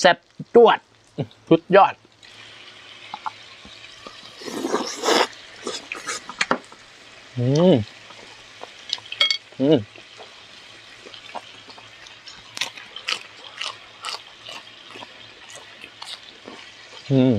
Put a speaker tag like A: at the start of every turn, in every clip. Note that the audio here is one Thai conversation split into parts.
A: แซ่บจวดสุดยอด อืม อืมอืม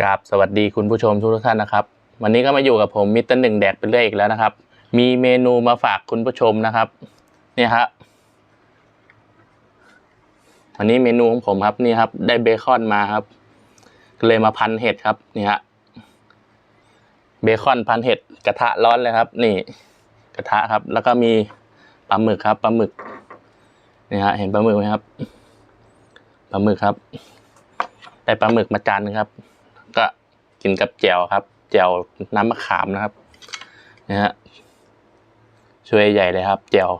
A: ครับสวัสดีคุณผู้ชมทุกท่านนะครับ วันนี้ก็มาอยู่กับผมมิสเตอร์หนึ่งแดกไปเรื่อยอีกแล้วนะครับ มีเมนูมาฝากคุณผู้ชมนะครับ เนี่ยฮะวันนี้เมนูของผมครับนี่ครับ ได้เบคอนมาครับก็เลยมาพันเห็ดครับนี่ฮะเบคอนพันเห็ดกระทะร้อนเลยครับ นี่ กระทะครับ แล้วก็มีปลาหมึกครับปลาหมึกนี่ฮะเห็นปลาหมึกไหมครับปลาหมึกครับ ได้ปลาหมึกมาจานนึงครับ ก็กินกับแจ่วครับ แจ่วน้ำมะขามนะครับนะฮะช่วยใหญ่เลยครับ แจ่ว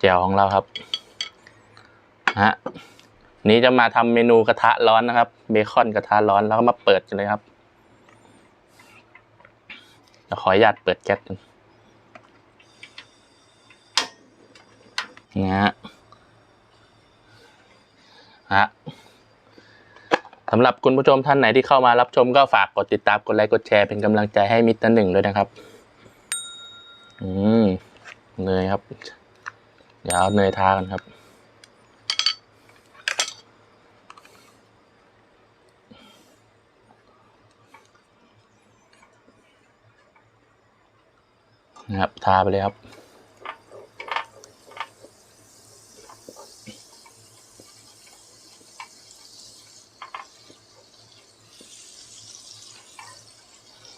A: แจ่วของเราครับนะฮะนี้จะมาทำเมนูกระทะร้อนนะครับ เบคอนกระทะร้อนแล้วก็มาเปิดกันเลยครับเดี๋ยวขออนุญาตเปิดแก๊สกันนะฮะฮะ สำหรับคุณผู้ชมท่านไหนที่เข้ามารับชมก็ฝากกดติดตามกดไลค์กดแชร์เป็นกำลังใจให้มิตรหนึ่งด้วยนะครับ อืมเนยครับ เดี๋ยวเอาเนยทากันครับนะครับทาไปเลยครับ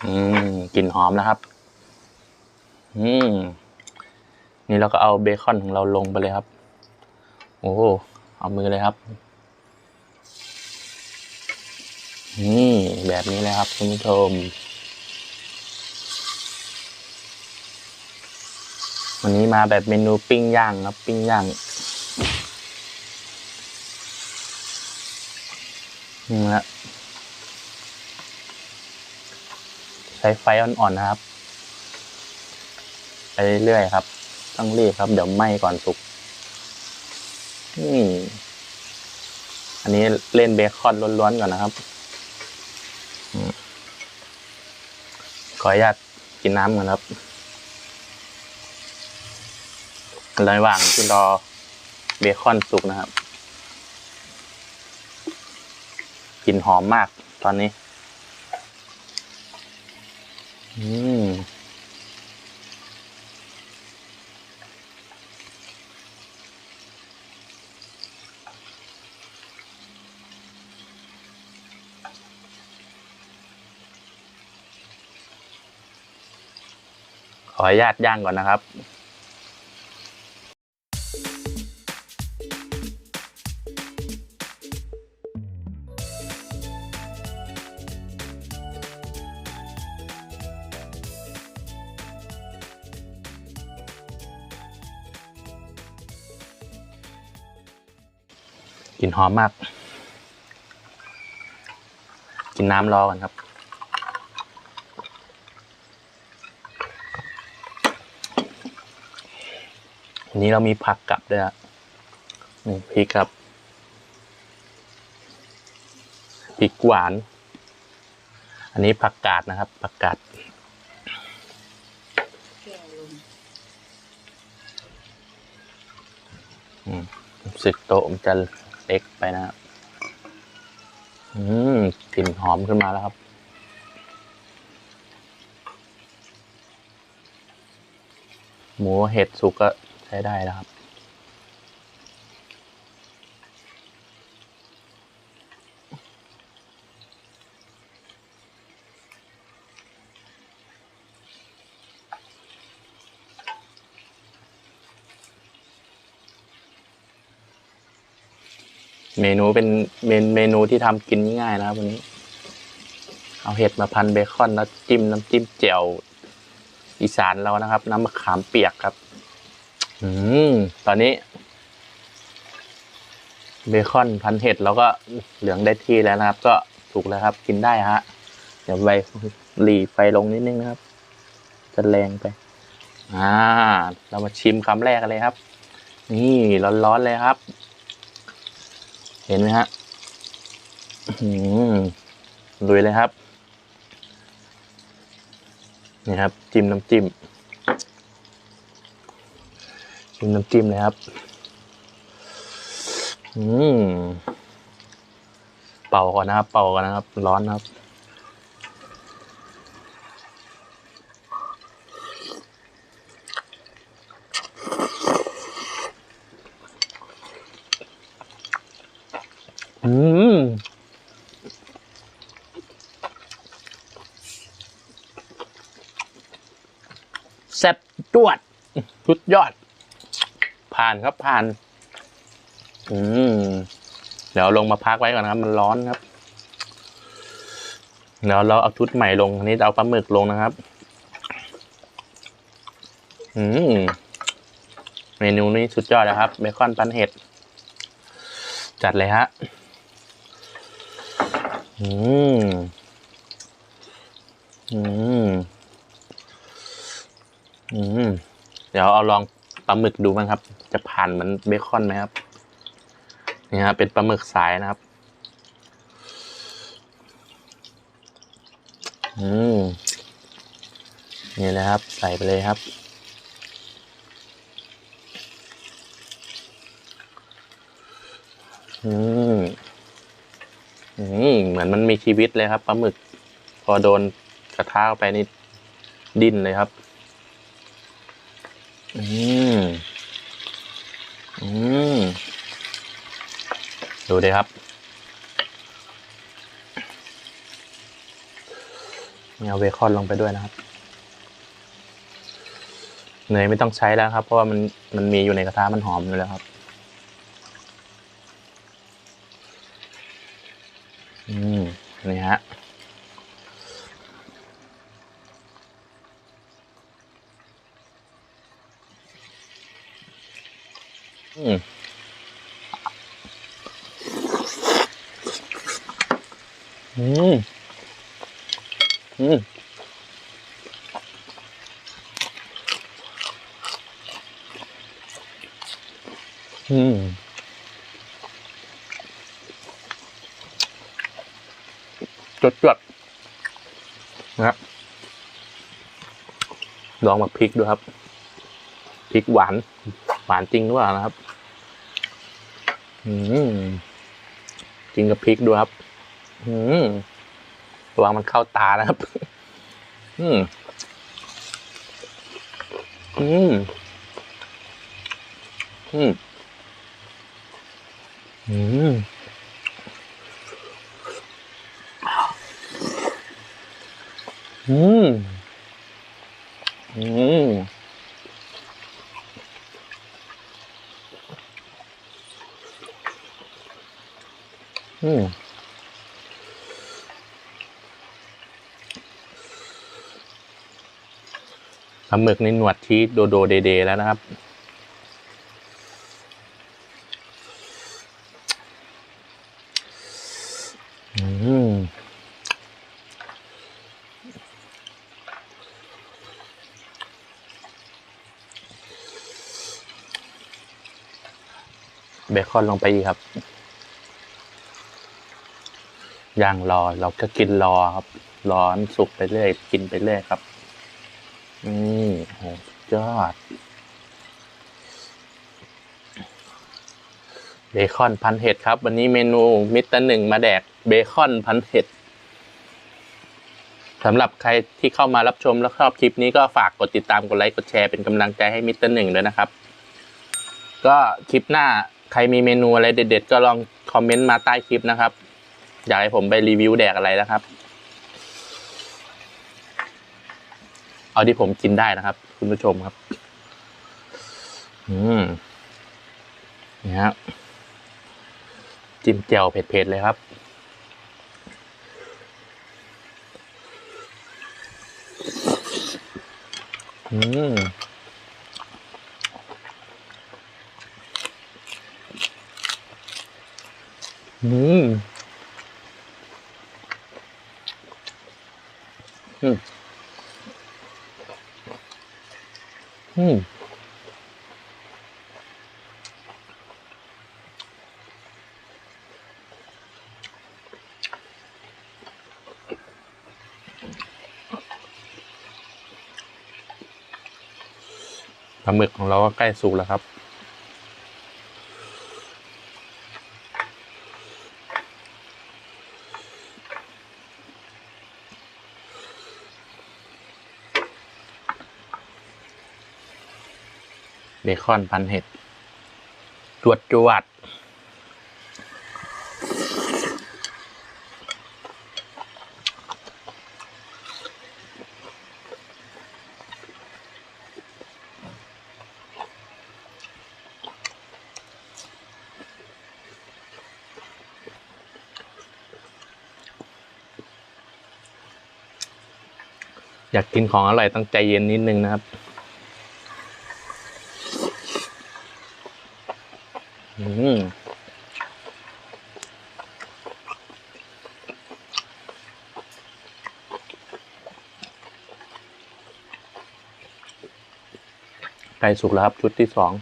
A: อืมกลิ่นหอมนะครับ อืมนี่เราก็เอาเบคอนของเราลงไปเลยครับ โอ้โหเอามือเลยครับ นี่แบบนี้เลยครับคุณผู้ชม วันนี้มาแบบเมนูปิ้งย่างครับ ปิ้งย่างนี่ฮะ ใช้ไฟอ่อนๆนะครับ ไปเรื่อยๆครับ ต้องรีบครับ เดี๋ยวไหม้ก่อนสุกนี่อันนี้เล่นเบคอนล้วนๆก่อนนะครับขออนุญาตกินน้ำก่อนครับระหว่างที่รอเบคอนสุกนะครับกลิ่นหอมมากตอนนี้ อืมขออนุญาตย่างก่อนนะครับ กลิ่นหอมมาก กินน้ำรอก่อนครับ วันนี้เรามีผักกลับด้วยอะนี่พริกครับพริกหวาน อันนี้ผักกาดนะครับ ผักกาดอืมรู้สึกโตมันจะ เล็กไปนะครับอืมกลิ่นหอมขึ้นมาแล้วครับ หมูเห็ดสุกก็ใช้ได้แล้วครับ เมนูเป็นเมนเมนูที่ทำกินง่ายๆนะครับวันนี้ เอาเห็ดมาพันเบคอนแล้วจิ้มน้ำจิ้มแจ่วอีสานเรานะครับ น้ำมะขามเปียกครับ อืมตอนนี้ เบคอนพันเห็ดแล้วก็เหลืองได้ที่แล้วนะครับ ก็ถูกแล้วครับ กินได้ฮะเดี๋ยวไฟหลีไฟลงนิดนึงนะครับ จะแรงไป อ่า เรามาชิมคำแรกกันเลยครับ นี่ร้อนๆเลยครับ ห็นไหมฮะลุยเลยครับ นี่ครับ จิ้มน้ำจิ้ม จิ้มน้ำจิ้มเลยครับ อืม เป่าก่อนนะครับ เป่าก่อนนะครับ ร้อนนะครับ อืมแซ่บจวดสุดยอด ผ่านครับผ่าน อืมเดี๋ยวลงมาพักไว้ก่อนนะครับ มันร้อนครับเดี๋ยวเราเอาชุดใหม่ลงอันนี้เอาปลาหมึกลงนะครับ อืมเมนูนี้สุดยอดนะครับเบคอนปันเห็ด จัดเลยฮะ อืม อืม อืม เดี๋ยวเอาลองปลาหมึกดูบ้างครับ จะผ่านเหมือนเบคอนไหมครับ นี่ฮะเป็นปลาหมึกสายนะครับ อืม นี่เลยครับ ใส่ไปเลยครับอืม มือนมันมีชีวิตเลยครับปลาหมึก พอโดนกระทะเข้าไปนี่ดิ้นเลยครับ อืมอืมดูดิครับเอาเบคอนลงไปด้วยนะครับเนยไม่ต้องใช้แล้วครับ เพราะว่ามันมันมีอยู่ในกระทะมันหอมอยู่แล้วครับ อืมนี่ฮะ จดจดๆนะครับลองมาพริกดูครับพริกหวาน หวานจริงหรือเปล่านะครับ อืมจริงกับพริกดูครับ อืมระวังมันเข้าตานะครับ อืม อืม อืม อืม อืม อืมอืมปลาหมึกในหนวดที่โดโดเดเดแล้วนะครับ เบคอนลงไปอีกครับย่างรอเราก็กินรอครับ ร้อนสุกไปเรื่อยกินไปเรื่อยครับอืมโหยอดเบคอนพันเห็ดครับ วันนี้เมนูมิสเตอร์หนึ่งมาแดกเบคอนพันเห็ดสำหรับใครที่เข้ามารับชมและชอบคลิปนี้ก็ฝากกดติดตามกดไลค์กดแชร์เป็นกำลังใจให้มิสเตอร์หนึ่งด้วยนะครับ ก็คลิปหน้า ใครมีเมนูอะไรเด็ด ๆ ก็ลองคอมเมนต์มาใต้คลิปนะครับ อยากให้ผมไปรีวิวแดกอะไรนะครับ เอาที่ผมกินได้นะครับ คุณผู้ชมครับ อืมนี่ฮะจิ้มแจ่วเผ็ดๆเลยครับ อืม อืมอืมอืมปลาหมึกของเราก็ใกล้สุกแล้วครับ คอนพันเห็ด จวดจวดอยากกินของอร่อยต้องใจเย็นนิดนึงนะครับ อืม ไก่ สุกแล้วครับ ชุดที่สอง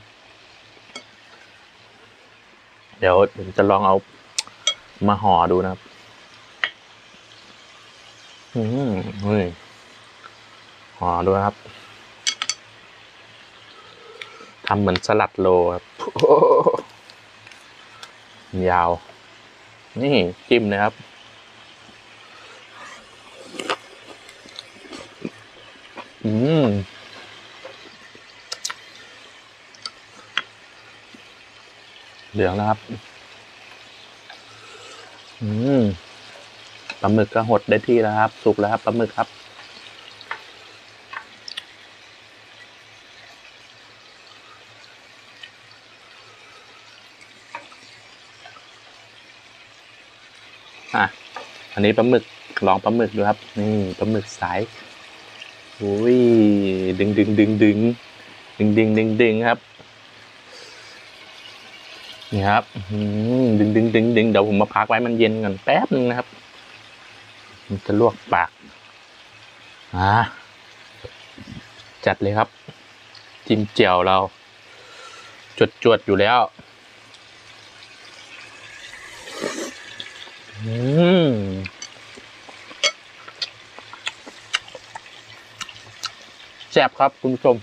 A: เดี๋ยวผมจะลองเอามาห่อดูนะครับ อืมเฮ้ยห่อดูครับทำเหมือนสลัดโลครับยาว นี่จิ้มนะครับอืม เหลืองแล้วครับ อืมปลาหมึกก็หดได้ที่แล้วครับ สุกแล้วครับปลาหมึกครับ อะ อันนี้ปลาหมึกลองปลาหมึกดูครับ นี่ปลาหมึกสายอุ้ยดึงดึงดึงดึงดึงดึงดึงดึงครับ นี่ครับดึงดึงดึงดึงเดี๋ยวผมมาพักไว้มันเย็นก่อนแป๊บนึงนะครับ มันจะลวกปากอ่าจัดเลยครับ จิ้มเจียวเรา จวดจวดอยู่แล้วอืมแซ่บครับ คุณผู้ชม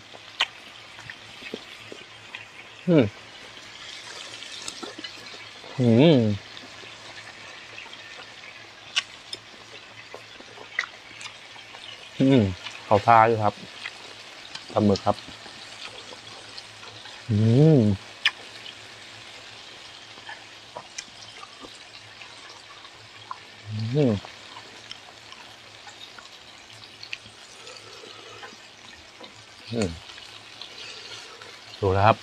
A: อืม อืมอืมเขาทาอยู่ครับปลาหมึกครับ อืมอืมอืมดูแล้วครับ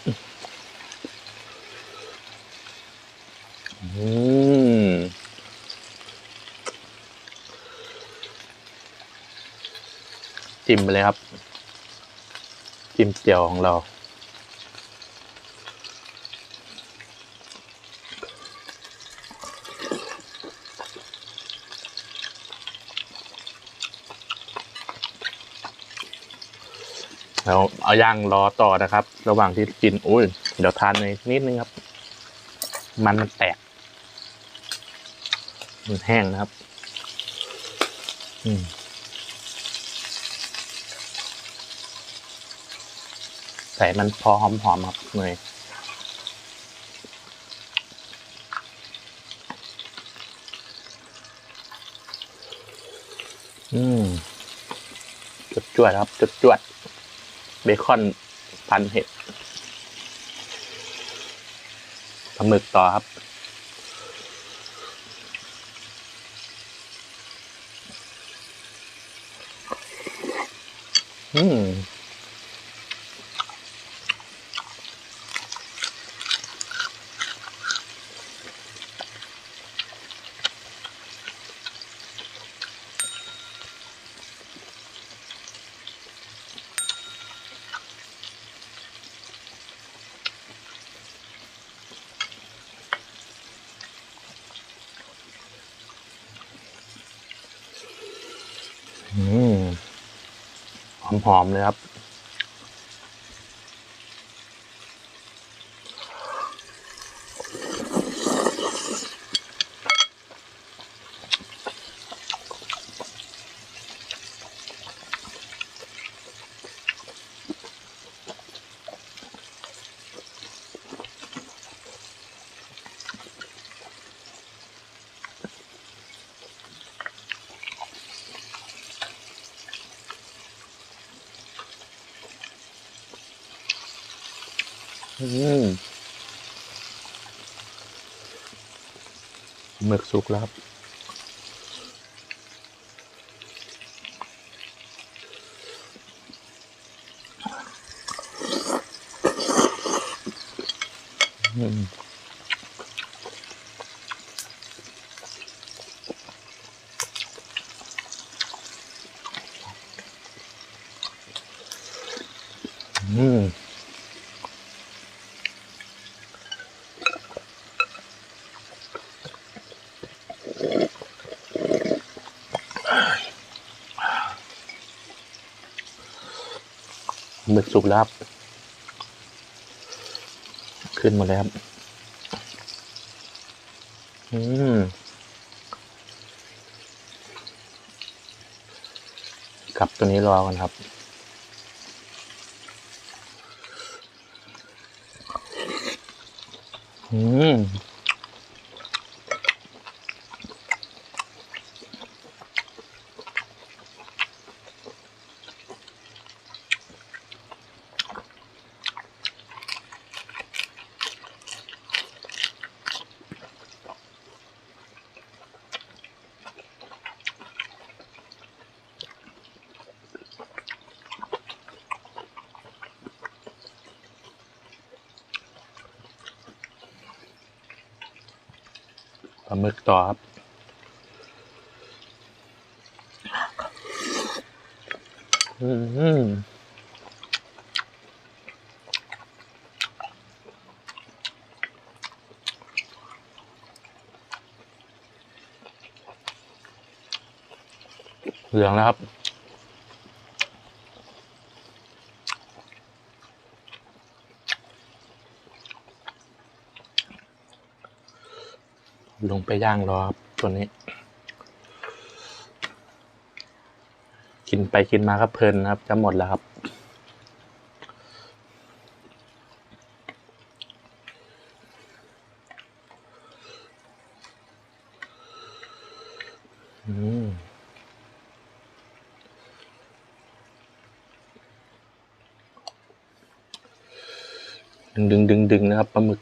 A: อืมจิ้มไปเลยครับ จิ้มเจียวของเราแล้วเอาย่างรอต่อนะครับ ระหว่างที่กินอุ้ย เดี๋ยวทานในนิดนึงครับ มันมันแตก มันแห้งนะครับ อืมใส่มันพอหอมๆครับเนยอืมจุดจวดครับจุดจวด เบคอนพันเห็ดปลาหมึกต่อครับ Hmm. หอมเลยครับ มึกสุกแล้วครับอืม หมึกสุกแล้วครับ ขึ้นมาแล้วครับ อืมกับตัวนี้รอกันครับ อืม ต่อครับ อืมเหลืองแล้วครับ ลงไปย่างรอครับตัวนี้ กินไปกินมาก็เพลินครับ จะหมดแล้วครับ อืมดึงดึงดึงดึงนะครับปลาหมึก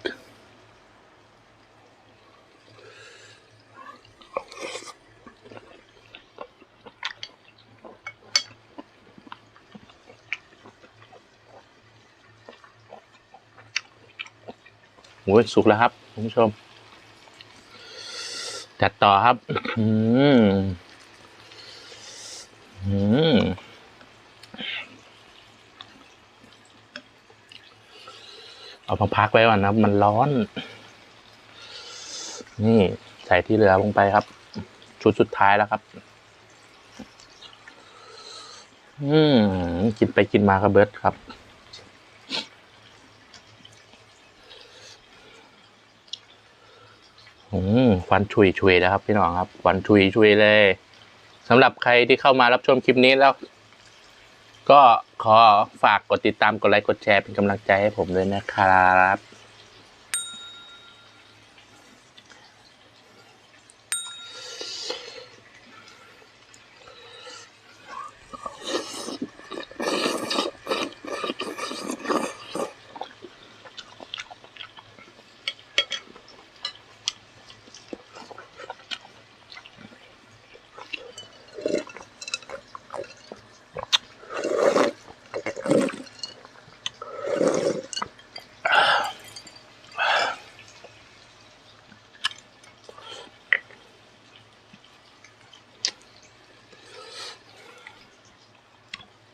A: อ้ยสุกแล้วครับคุณผู้ชม จัดต่อครับ อืมอืมเอามาพักไว้ก่อนนะครับ มันร้อน นี่ใส่ที่เหลือลงไปครับ ชุดสุดท้ายแล้วครับ อืมกินไปกินมาก็เบิดครับ อืมฟันชุยชุยนะครับพี่น้องครับฟันชุยชุยเลยสำหรับใครที่เข้ามารับชมคลิปนี้แล้ว ก็ขอฝากกดติดตามกดไลค์กดแชร์เป็นกำลังใจให้ผมด้วยนะครับ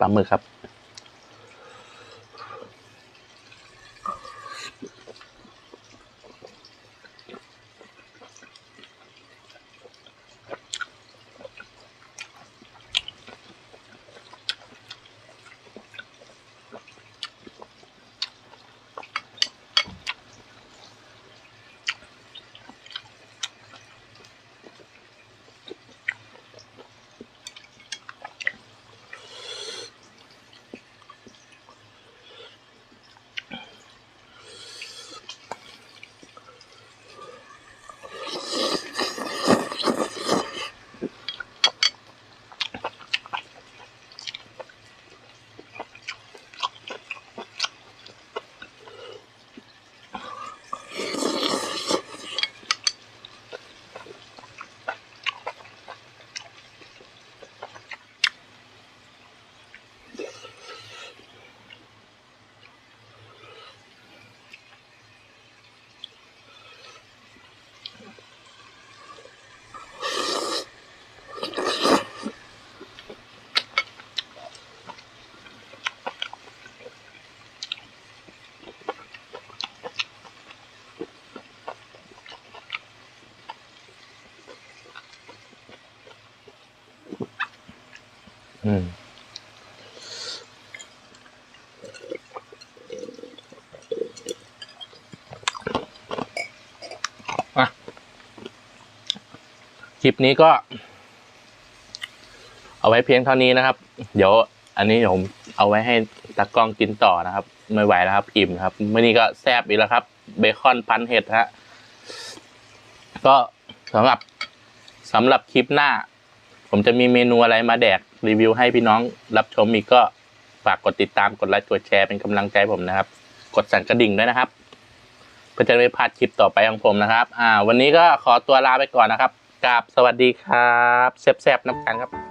A: ปลาหมึกครับ อืมคลิปนี้ก็ เอาไว้เพียงเท่านี้นะครับ เดี๋ยว อันนี้ผมเอาไว้ให้ตากล้องกินต่อนะครับ ไม่ไหวแล้วครับ อิ่มครับมื่อนี้ก็แซ่บอีกแล้วครับ เบคอนพันเห็ดฮะก็สำหรับสำหรับคลิปหน้า ผมจะมีเมนูอะไรมาแดก รีวิวให้พี่น้องรับชมอีกก็ฝากกดติดตามกดไลค์กดแชร์เป็นกำลังใจผมนะครับ กดสั่นกระดิ่งด้วยนะครับเพื่อจะไม่พลาดคลิปต่อไปของผมนะครับ อ่า วันนี้ก็ขอตัวลาไปก่อนนะครับกราบสวัสดีครับแซบๆน้ำกันครับ